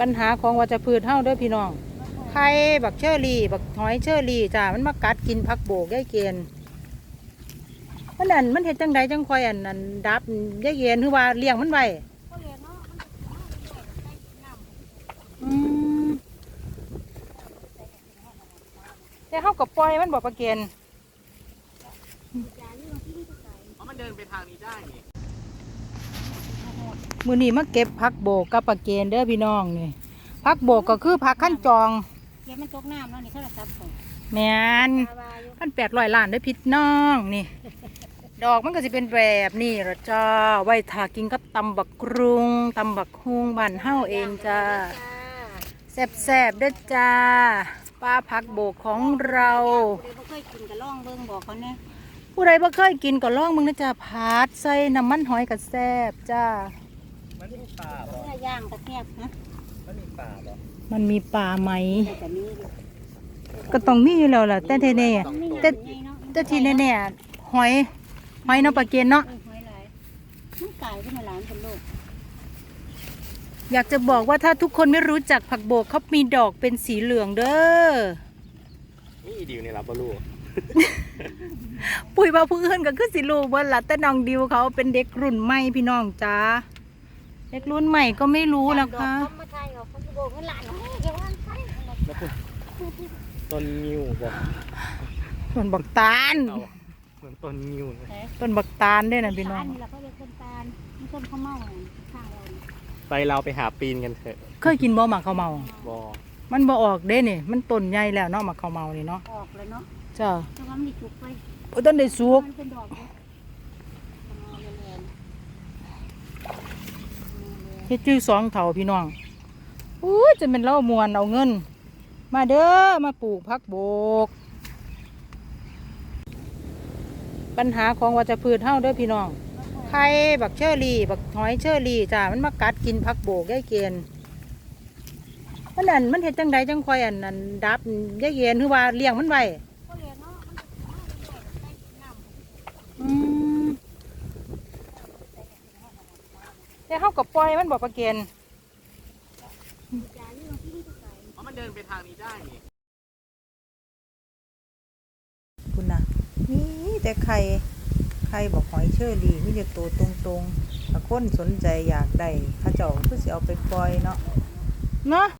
ปัญหาของวัชพืชเฮาเด้อพี่น้องไข่บักเชอรี่ บักหอยเชอรี่จ้ามันมากัดกินผักโบกยายเกณฑ์มันอันมันเฮ็ดจังใดจังคอยอันอันดับยายเกณฑ์คือว่าเลี้ยงมันไว้อืมแต่เฮาก็ปล่อยมันบ่ประเกณฑ์มันเดินไปทางนี้ได้นี่มือนี้มาเก็บผักโบกกับปลาเกณฑ์เด้อพี่น้องนี่ ผักโบกก็คือผักขั้นจองเดี๋ยวมันตกน้ำแล้วนี่โทรศัพท์ผมแม่นตาบาอยู่พันแปดร้อยล้านเด้อพี่น้องนี่ ดอกมันก็จะเป็นแบบนี่ละจ้าไว้ทากินกับตำบักกรุงตำบักฮุงบ้านเฮาเองจ้าแซ่บๆเด้อจ้าปลาผักโบกของเรา เดี๋ยวบ่เคยกินกะล่องเบิ่งบอกเขาเนี่ยผู้ใดบ่เคยกินก็ลองมึงนะจ้าผัดใส่น้ำมันหอยกับแซ่บจ้ามันมีป่าบ่เนื้อย่างตะแคบนะ มันมีป่าบ่มันมีปลาไหม แต่มีก็ต้องมีอยู่แล้วล่ะแต่ทีแน่แต่แต่ทีแน่ๆหอยหอยเนาะปลาเกนเนาะหอยหลายมันกลายขึ้นมาหลานเป็นโลกอยากจะบอกว่าถ้าทุกคนไม่รู้จักผักโบกเขามีดอกเป็นสีเหลืองเด้อนี่ดิวนี่รับบ่รู้ปุ๋ยว่าผู้อื่นก็คือสิรู้เบ่ล่ะแต่น้องดิวเขาเป็นเด็กรุ่นใหม่พี่น้องจ้า เด็กรุ่นใหม่ก็ไม่รู้นะคะดอกเขามาไทยเขาเขาจะบอกเงินหลานเฮ้ยเดี๋ยววันไทยแล้วคุณต้นงิ้วบ่ต้นบักตาลเอาเหมือนต้นงิ้วเลยต้นบักตาลเด้อนะพี่น้องนี่แหละเขาเรียกต้นตาลนี่ต้นข้าวเม่าข้างเราเนี่ยไปเราไปหาปีนกันเถอะ เคยกินบ่หมากข้าวเมาบ่มันบ่ออกเด้นี่ มันต้นใหญ่แล้วเนาะหมากข้าวเมานี่เนาะออกเลยเนาะจ้าแต่ว่ามันได้จุกไปโอ้ต้นได้สุกมันเป็นดอกเลยเอาเรียน เฮ็ดจื้อสองเถาพี่น้องอู้ยจะเป็นเล่ามวนเอาเงิน มาเด้อมาปลูกผักโบก ปัญหาของวัชพืชเฮาเด้อพี่น้องไข่บักเชอรี่บักหอยเชอรี่จ้ามันมากัดกินผักโบกยายเกณฑ์มันอันมันเฮ็ดจังใดจังคอยอันอันดับยายเกณฑ์คือว่าเลี้ยงมันไว้ ก็เรียนเนาะมันได้น้ำ อืม แต่เฮาก็ปล่อยมันบ่ประเกณฑ์เพราะมันเดินไปทางนี้ได้นี่คุณนะนี่แต่ไข่ไข่บอกหอยเชอรี่มีแต่ตัวตรงๆถ้าคนสนใจอยากได้เข้าเจ้าก็สิเอาไปปล่อยเนาะ เนาะ